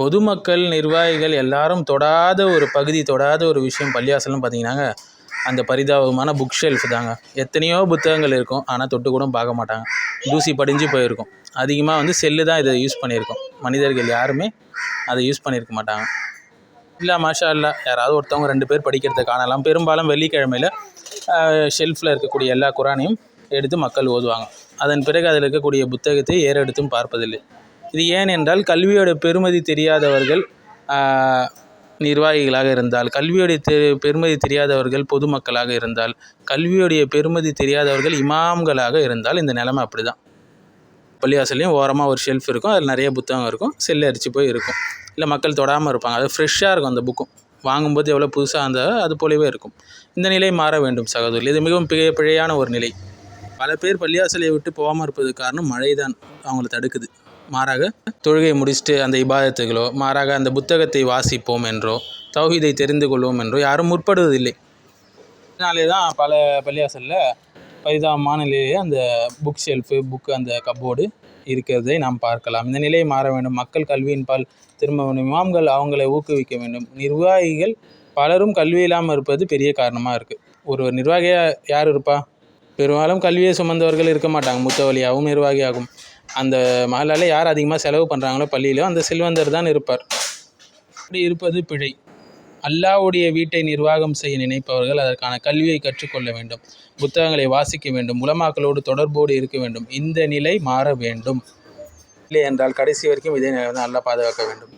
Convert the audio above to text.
பொதுமக்கள் நிர்வாகிகள் எல்லாரும் தொடாத ஒரு பகுதி தொடாத ஒரு விஷயம் பள்ளியாசலம் பார்த்தீங்கன்னாங்க அந்த பரிதாபமான புக் ஷெல்ஃப் தாங்க. எத்தனையோ புத்தகங்கள் இருக்கும் ஆனால் தொட்டு கூட பார்க்க மாட்டாங்க. தூசி படிஞ்சு போயிருக்கும். அதிகமாக வந்து செல்லு தான் இதை யூஸ் பண்ணியிருக்கோம். மனிதர்கள் யாருமே அதை யூஸ் பண்ணியிருக்க மாட்டாங்க. இல்லை மாஷா இல்லை யாராவது ஒருத்தவங்க ரெண்டு பேர் படிக்கிறத காணலாம். பெரும்பாலும் வெள்ளிக்கிழமையில் ஷெல்ஃபில் இருக்கக்கூடிய எல்லா குரானையும் எடுத்து மக்கள் ஓதுவாங்க. அதன் பிறகு அதில் இருக்கக்கூடிய புத்தகத்தை ஏறெடுத்தும் பார்ப்பதில்லை. இது ஏன் என்றால் கல்வியோட பெருமதி தெரியாதவர்கள் நிர்வாகிகளாக இருந்தால் கல்வியோடைய தெ பெருமதி தெரியாதவர்கள் பொதுமக்களாக இருந்தால் கல்வியோடைய பெருமதி தெரியாதவர்கள் இமாம்களாக இருந்தால் இந்த நிலைமை அப்படி தான் பள்ளிவாசல்லையும் ஓரமாக ஒரு ஷெல்ஃப் இருக்கும் அதில் நிறைய புத்தகம் இருக்கும் செல்லு அரிச்சு போய் இருக்கும். இல்லை மக்கள் தொடாமல் இருப்பாங்க அது ஃப்ரெஷ்ஷாக இருக்கும் அந்த புக்கும் வாங்கும்போது எவ்வளோ புதுசாக அந்த அது போலவே இருக்கும். இந்த நிலை மாற வேண்டும் சகோதரி இது மிகவும் பிழை பிழையான ஒரு நிலை. பல பேர் பள்ளிவாசலை விட்டு போகாமல் இருப்பது காரணம் மழை தான் அவங்கள தடுக்குது. மாறாக தொழுகை முடிச்சுட்டு அந்த இபாதத்துகளோ மாறாக அந்த புத்தகத்தை வாசிப்போம் என்றோ தௌஹீதை தெரிந்து கொள்வோம் என்றோ யாரும் முற்படுவதில்லை. இதனாலே தான் பல பள்ளியாசலில் பரிதாபமான நிலையிலே அந்த புக் ஷெல்ஃபு புக் அந்த கப்போர்டு இருக்கிறதை நாம் பார்க்கலாம். இந்த நிலை மாற வேண்டும். மக்கள் கல்வியின் பால் திரும்ப வேண்டும். இமாம்கள் அவங்களை ஊக்குவிக்க வேண்டும். நிர்வாகிகள் பலரும் கல்வி இல்லாமல் இருப்பது பெரிய காரணமாக இருக்குது ஒரு நிர்வாகியாக யார் இருப்பா? பெரும்பாலும் கல்வியை சுமந்தவர்கள் இருக்க மாட்டாங்க. முத்தவழியாகவும் நிர்வாகியாகும் அந்த மகளால் யார் அதிகமாக செலவு பண்ணுறாங்களோ பள்ளியிலோ அந்த செல்வந்தர் தான் இருப்பார். அப்படி இருப்பது பிழை. அல்லாஹ்வுடைய வீட்டை நிர்வாகம் செய்ய நினைப்பவர்கள் அதற்கான கல்வியை கற்றுக்கொள்ள வேண்டும். புத்தகங்களை வாசிக்க வேண்டும். உலமாக்களோடு தொடர்போடு இருக்க வேண்டும். இந்த நிலை மாற வேண்டும். இல்லை என்றால் கடைசி வரைக்கும் இதே நிலை தான் நல்லா பாதுகாக்க வேண்டும்.